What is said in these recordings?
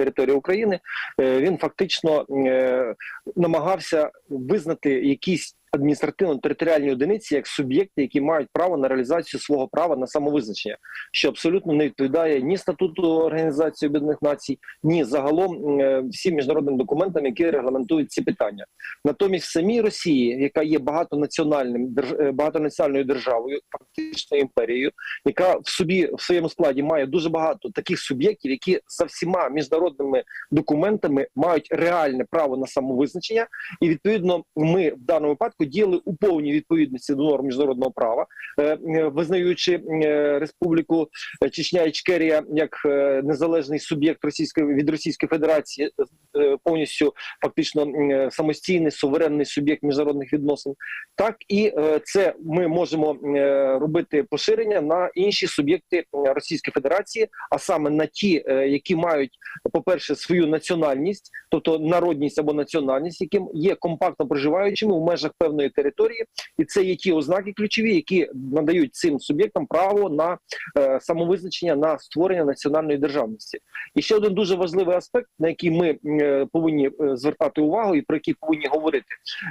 території України, е, він фактично е, намагався визнати якісь адміністративно-територіальні одиниці як суб'єкти, які мають право на реалізацію свого права на самовизначення, що абсолютно не відповідає ні статуту Організації Об'єднаних Націй, ні загалом е, всім міжнародним документам, які регламентують ці питання. Натомість в самій Росії, яка є багатонаціональним е, багатонаціональною державою, фактично імперією, яка в собі в своєму складі має дуже багато таких суб'єктів, які за всіма міжнародними документами мають реальне право на самовизначення, і відповідно ми в даному випадку діяли у повній відповідності до норм міжнародного права, е, е, визнаючи е, республіку Чечня Ічкерія як е, незалежний суб'єкт Російської від Російської Федерації, повністю фактично самостійний суверенний суб'єкт міжнародних відносин. Так і це ми можемо робити поширення на інші суб'єкти Російської Федерації, а саме на ті, які мають, по-перше, свою національність, тобто народність або національність, яким є компактно проживаючими в межах певної території, і це є ті ознаки ключові, які надають цим суб'єктам право на е, самовизначення на створення національної державності. І ще один дуже важливий аспект, на який ми е, повинні е, звертати увагу, і про який повинні говорити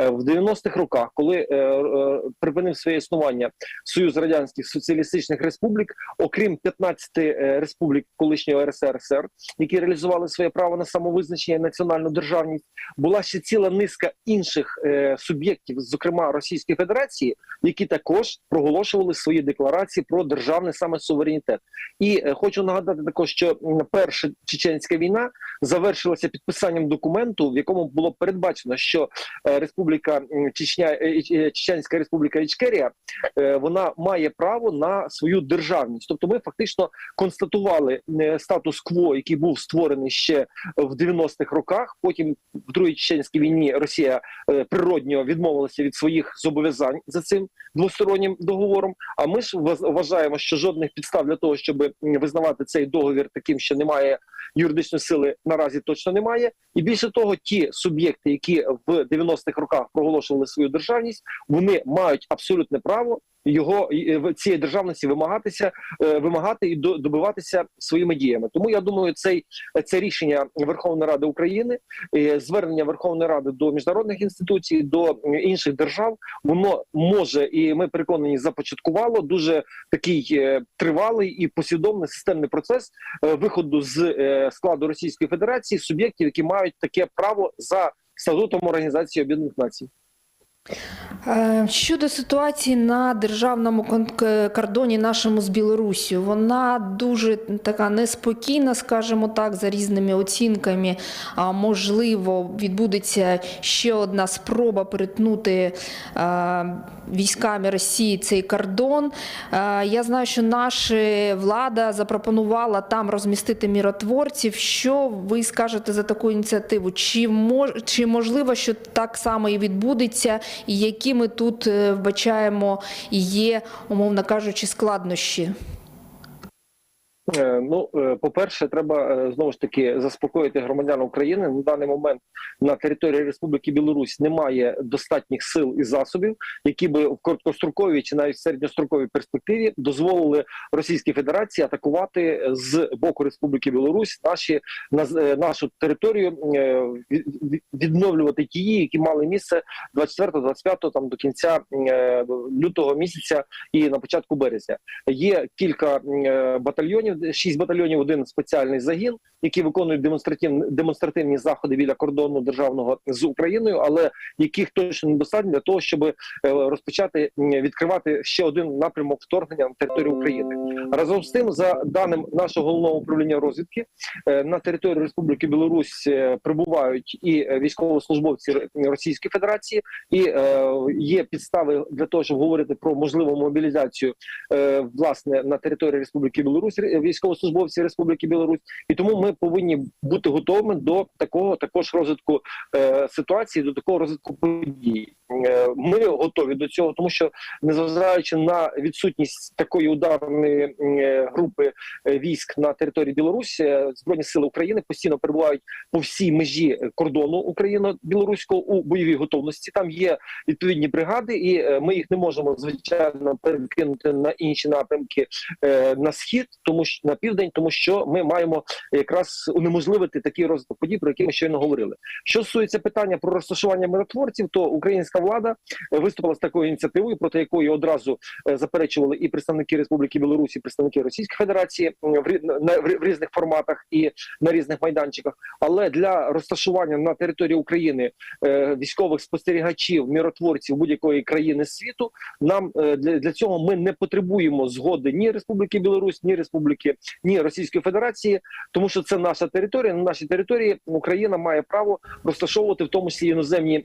Е, в 90-х роках, коли е, е, припинив своє існування Союз радянських соціалістичних республік, окрім 15 е, республік колишнього РСР, які реалізували своє право на самовизначення і національну державність, була ще ціла низка інших е, суб'єктів, зокрема Російської Федерації, які також проголошували свої декларації про державний саме суверенітет. І е, хочу нагадати також, що перша чеченська війна завершилася підписанням документу, в якому було передбачено, що е, Республіка Чечня е, Чеченська Республіка Ічкерія вона має право на свою державність. Тобто, ми фактично констатували статус-кво, який був створений ще в 90-х роках. Потім в другій чеченській війні Росія природньо відмовилася від своїх зобов'язань за цим двостороннім договором. А ми ж вважаємо, що жодних підстав для того, щоб визнавати цей договір таким, що немає юридичної сили, наразі точно немає. І більше того, ті суб'єкти, які в 90-х роках проголошували свою державність, вони мають абсолютне право його в цієї державності вимагатися, е, вимагати і до- добиватися своїми діями. Тому я думаю, цей це рішення Верховної Ради України, е, звернення Верховної Ради до міжнародних інституцій, до інших держав, воно може і ми переконані започаткувало дуже такий е, тривалий і послідовний системний процес виходу з складу Російської Федерації суб'єктів, які мають таке право за статутом Організації Об'єднаних Націй. Е, Щодо ситуації на державному кордоні нашому з Білоруссю, вона дуже така неспокійна, скажімо так, за різними оцінками. Можливо, відбудеться ще одна спроба перетнути е, військами Росії цей кордон. Е, Я знаю, що наша влада запропонувала там розмістити міротворців. Що ви скажете за таку ініціативу? Чи можливо, що так само і відбудеться, і які ми тут е, вбачаємо є, умовно кажучи, складнощі? Е, Ну, е, по-перше, треба е, знову ж таки заспокоїти громадян України. На даний момент на території Республіки Білорусь немає достатніх сил і засобів, які би в короткостроковій чи навіть середньостроковій перспективі дозволили Російській Федерації атакувати з боку Республіки Білорусь наші нашу територію, від- від- відновлювати ті які мали місце 24-25 там до кінця лютого місяця і на початку березня. Є кілька батальйонів, шість батальйонів, один спеціальний загін, які виконують демонстративні демонстративні заходи біля кордону державного з Україною, але яких точно недостатньо для того, щоб е, розпочати відкривати ще один напрямок вторгнення на територію України. Разом з тим, за даним нашого головного управління розвідки, е, на території Республіки Білорусь е, прибувають і військовослужбовці Російської Федерації, і є підстави для того, щоб говорити про можливу мобілізацію власне на території Республіки Білорусь військовослужбовців Республіки Білорусь, і тому ми повинні бути готовими до такого також розвитку е, ситуації, до такого розвитку подій. Е, ми готові до цього, тому що незважаючи на відсутність такої ударної е, групи е, військ на території Білорусі, збройні сили України постійно перебувають по всій межі кордону Україно-білоруського у бойовій готовності. Там є відповідні бригади, і ми їх не можемо звичайно перекинути на інші напрямки на схід, тому що на південь, тому що ми маємо якраз унеможливити такий розвиток подій, про які ми щойно говорили. Що стосується питання про розташування миротворців, то українська влада виступила з такою ініціативою, проти якої одразу е, заперечували і представники Республіки Білорусі, і представники Російської Федерації в різних форматах і на різних майданчиках. Але для розташування на території України е, військових спостерігачів, миротворців будь-якої країни світу, нам е, для, для цього ми не потребуємо згоди ні Республіки Білорусь, ні Республіки, ні Російської Федерації, тому що це наша територія. На нашій території Україна має право розташовувати в тому числі іноземні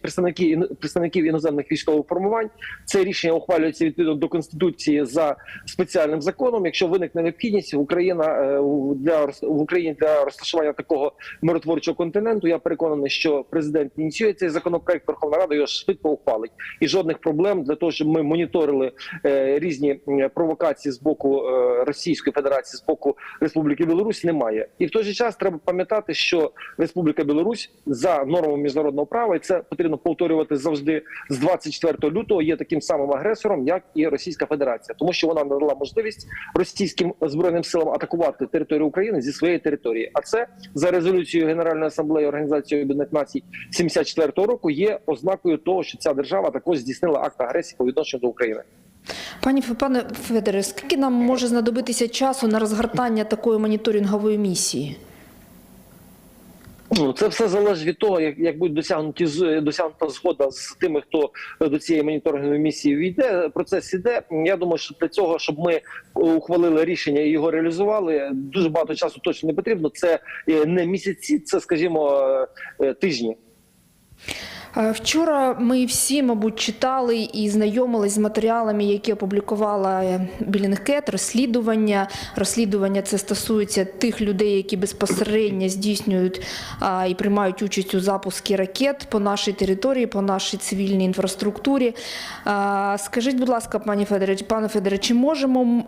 представники представників іноземних військових формувань. Це рішення ухвалюється відповідно до конституції за спеціальним законом. Якщо виникне необхідність, Україна е, для в Україні для розташування такого миротворчого континенту. Я переконаний, що президент ініціює цей законопроект. Верховна Рада його швидко ухвалить, і жодних проблем для того, щоб ми моніторили е, різні провокації з боку е, Російської Федерації, з боку Республіки Білорусь немає. І в той же час треба пам'ятати, що Республіка Білорусь за нормами міжнародного права, і це потрібно повторювати завжди з 24 лютого, є таким самим агресором, як і Російська Федерація, тому що вона надала можливість російським збройним силам атакувати територію України зі своєї території. А це за резолюцією Генеральної асамблеї Організації Об'єднаних Націй 74 року є ознакою того, що ця держава також здійснила акт агресії по відношенню до України. Пані пане Федоре, скільки нам може знадобитися часу на розгортання такої моніторингової місії? Ну, це все залежить від того, як, як буде досягнуті досягнута згода з тими, хто до цієї моніторингової місії війде. Процес іде. Я думаю, що для цього, щоб ми ухвалили рішення і його реалізували, дуже багато часу точно не потрібно. Це е, не місяці, це, скажімо, е, тижні. Е, Вчора ми всі, мабуть, читали і знайомились з матеріалами, які опублікувала е, Білінгкет, розслідування. Розслідування це стосується тих людей, які безпосередньо здійснюють і приймають участь у запуску ракет по нашій території, по нашій цивільній інфраструктурі. Скажіть, будь ласка, пані Федоре, пане Федоре, чи можемо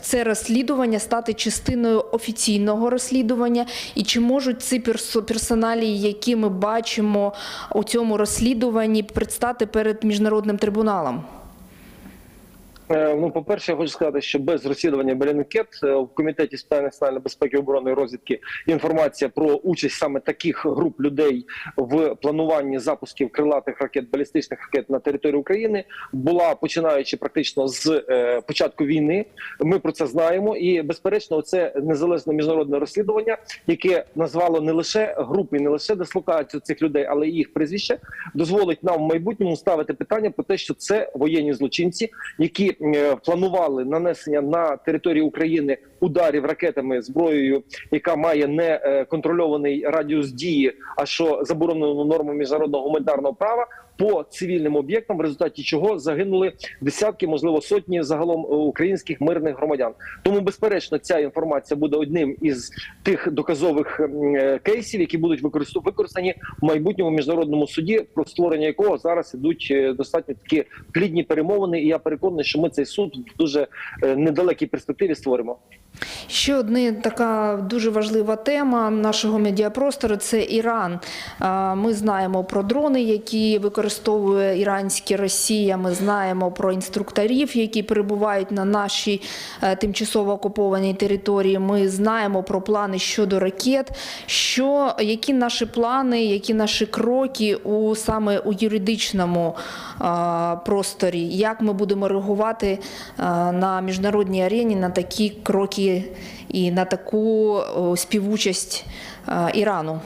це, розслідування стати частиною офіційного розслідування, і чи можуть ці персо- персоналії, які ми бачимо у цьому розслідуванні, предстати перед міжнародним трибуналом? Е, Ну, по перше, я хочу сказати, що без розслідування Белінкет в комітеті з питань національної безпеки, оборони і розвідки інформація про участь саме таких груп людей в плануванні запусків крилатих ракет, балістичних ракет на території України була починаючи практично з е, початку війни. Ми про це знаємо, і безперечно, це незалежне міжнародне розслідування, яке назвало не лише групи, не лише дислокацію цих людей, але й їх прізвище, дозволить нам в майбутньому ставити питання про те, що це воєнні злочинці, які е, планували нанесення на території України ударів ракетами зброєю, яка має не е, контрольований радіус дії, а що заборонено нормами міжнародного гуманітарного права по цивільним об'єктам, в результаті чого загинули десятки, можливо, сотні загалом е, українських мирних громадян. Тому, безперечно, ця інформація буде одним із тих доказових е, кейсів, які будуть використані в майбутньому міжнародному суді, про створення якого зараз ідуть е, достатньо такі плідні перемовини. І я переконаний, що ми цей суд в дуже недалекій перспективі створимо. Ще одна така дуже важлива тема нашого медіапростору це Іран. Ми знаємо про дрони, які використовує іранська Росія. Ми знаємо про інструкторів, які перебувають на нашій е, тимчасово окупованій території. Ми знаємо про плани щодо ракет. Що які наші плани, які наші кроки у саме у юридичному а, просторі? Як ми будемо реагувати а, на міжнародній арені на такі кроки і на таку співучасть Ірану?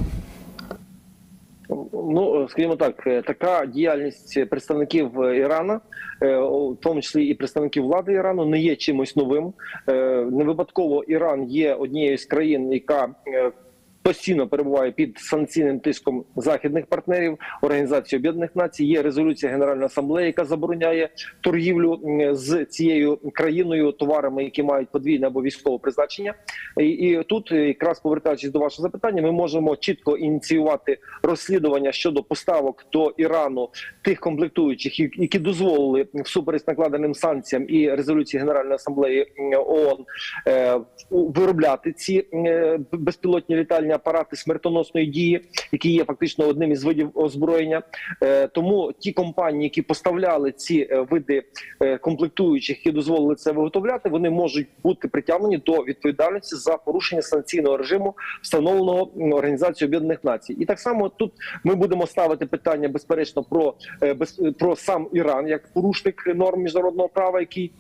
Ну, скажімо так, така діяльність представників Ірана, в тому числі і представників влади Ірану, не є чимось новим. Е, Не випадково Іран є однією з країн, яка е, постійно перебуває під санкційним тиском західних партнерів Організації Об'єднаних Націй. Є резолюція Генеральної асамблеї, яка забороняє торгівлю з цією країною товарами, які мають подвійне або військове призначення. І, і тут, е, якраз повертаючись до вашого запитання, ми можемо чітко ініціювати розслідування щодо поставок до Ірану тих комплектуючих, які- дозволили всупереч накладеним санкціям і резолюції Генеральної асамблеї ООН е, виробляти ці е, безпілотні літальні апарати смертоносної дії, які є фактично одним із видів озброєння. Е, Тому ті компанії, які поставляли ці е, види е, комплектуючих, які дозволили це виготовляти, вони можуть бути притягнені до відповідальності за порушення санкційного режиму, встановленого Організацією Об'єднаних Націй. І так само тут ми будемо ставити питання безперечно про, про сам Іран як порушник норм міжнародного права, який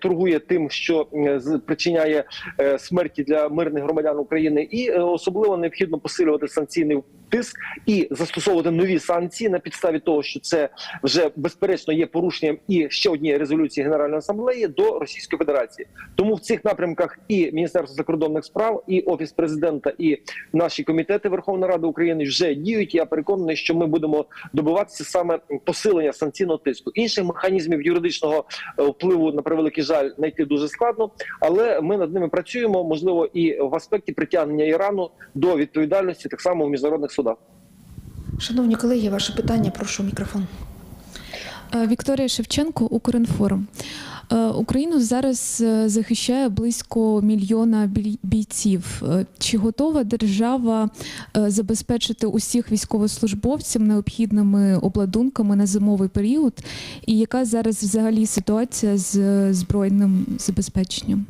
торгує тим, що причиняє смерті для мирних громадян України, і е, особливо необхідно посилювати санкційний тиск і застосовувати нові санкції на підставі того, що це вже безперечно є порушенням і ще однієї резолюції Генеральної асамблеї до Російської Федерації. Тому в цих напрямках і Міністерство закордонних справ, і офіс президента, і наші комітети Верховної Ради України вже діють. Я переконаний, що ми будемо добиватися саме посилення санкційного тиску. Інших механізмів юридичного е, впливу на превеликий жаль знайти дуже складно, але ми над ними працюємо. Можливо, і в аспекті притягнення Ірану до відповідальності так само в міжнародних судах. Шановні колеги, ваше питання, прошу мікрофон. Е, Вікторія Шевченко, Укрінформ. Е, Україну зараз е, захищає близько мільйона бійців. Чи готова держава забезпечити усіх військовослужбовців необхідними обладунками на зимовий період? І яка зараз взагалі ситуація з збройним забезпеченням?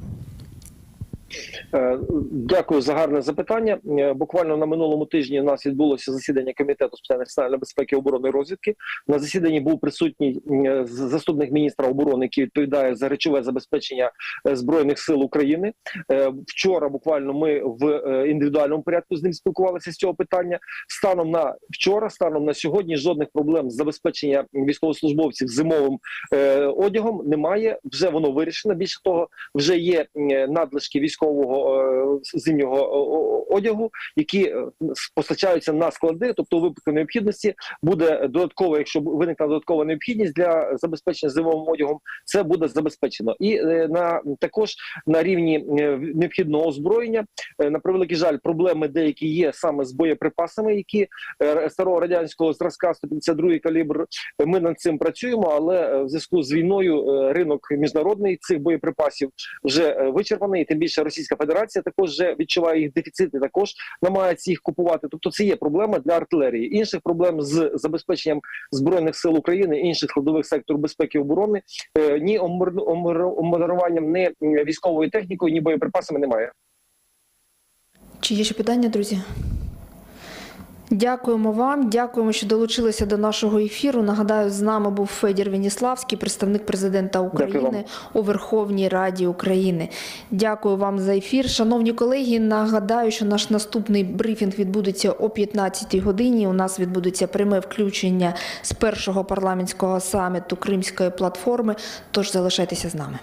Е, Дякую за гарне запитання. Е, Буквально на минулому тижні у нас відбулося засідання комітету з питань національної безпеки, оборони і розвідки. На засіданні був присутній е, заступник міністра оборони, який відповідає за речове забезпечення збройних сил України. Вчора буквально ми в індивідуальному порядку з ним спілкувалися з цього питання. Станом на вчора, станом на сьогодні, жодних проблем з забезпечення військовослужбовців зимовим одягом немає. Вже воно вирішено. Більше того, вже є надлишки військового е, зимнього е, одягу, які е, постачаються на склади. Тобто, у випадку необхідності буде додатково, якщо виникне додаткова необхідність для забезпечення зимовим одягом, це буде забезпечено. І на також на рівні необхідного озброєння на превеликий жаль, проблеми деякі є саме з боєприпасами, які старого радянського зразка 152 калібр. Ми над цим працюємо, але в зв'язку з війною ринок міжнародний цих боєприпасів вже вичерпаний. Тим більше Російська Федерація також вже відчуває їх дефіцити, також намагається їх купувати. Тобто, це є проблема для артилерії. Інших проблем з забезпеченням збройних сил України, інших складових секторів безпеки і оборони е, ні омер- ні військовою технікою, ні боєприпасами немає. Чи є ще питання, друзі? Дякуємо вам, дякуємо, що долучилися до нашого ефіру. Нагадаю, з нами був Федір Веніславський, представник президента України у Верховній Раді України. Дякую вам за ефір. Шановні колеги, нагадаю, що наш наступний брифінг відбудеться о 15 годині. У нас відбудеться пряме включення з першого парламентського саміту Кримської платформи. Тож залишайтеся з нами.